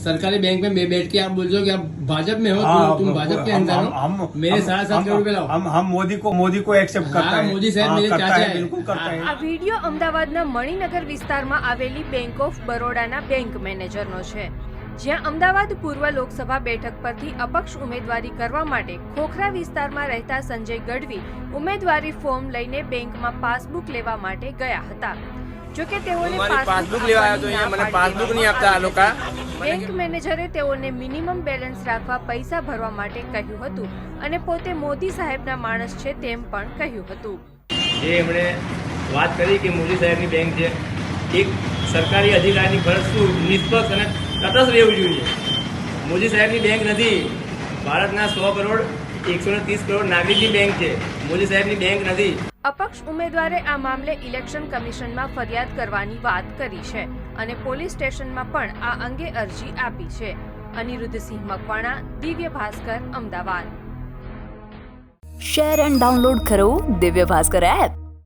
सरकारी बैंक में बे- बैठ के आप बोल रहे हो कि आप भाजपा में हो हाँ, तुम तुम हम- भाजपा के हम- अंदर हम- हो हम- मेरे हम- साढ़े सात हम- करोड़ रुपए लाओ हम हम मोदी को मोदी को एक्सेप्ट करता हाँ, है मोदी साहब हाँ, मेरे करता चाचा है है। बिल्कुल करता हाँ, है આ વિડીયો અમદાવાદના મણિનગર વિસ્તારમાં આવેલી બેંક ઓફ બરોડાના બેંક મેનેજરનો છે જ્યાં અમદાવાદ પૂર્વ લોકસભા બેઠક પરથી અપક્ષ ઉમેદવારી કરવા માટે ખોખરા વિસ્તારમાં રહેતા સંજય ગઢવી ઉમેદવારી ફોર્મ લઈને બેંકમાં પાસબુક લેવા માટે ગયા હતા જોકે તેઓને મારી પાસબુક લેવા આવ્યો તો અહીંયા મને પાસબુક નહીં આપતા આ લોકો બેંક મેનેજરે તેઓને મિનિમમ બેલેન્સ રાખવા પૈસા ભરવા માટે કહ્યું હતું અને પોતે મોદી સાહેબના માણસ છે તેમ પણ કહ્યું હતું. જે એમણે વાત કરી કે મોદી સાહેબની બેંક છે એક સરકારી અધિકારીની ફરજ શું નિષ્પક્ષ અને તટસ્થ રહેવું જોઈએ. મોદી સાહેબની બેંક નથી ભારતના સો કરોડ એકસો ત્રીસ કરોડ નાગરિકની બેંક છે. મોદી સાહેબની બેંક નથી. અપક્ષ ઉમેદવારે આ મામલે ઇલેક્શન કમિશનમાં ફરિયાદ કરવાની વાત કરી છે. અને પોલીસ સ્ટેશનમાં પણ આ અંગે અરજી આપી છે. Anirudhsinh Makwana, Divya Bhaskar, Ahmedabad. Share and download કરો દિવ્ય ભાસ્કર એપ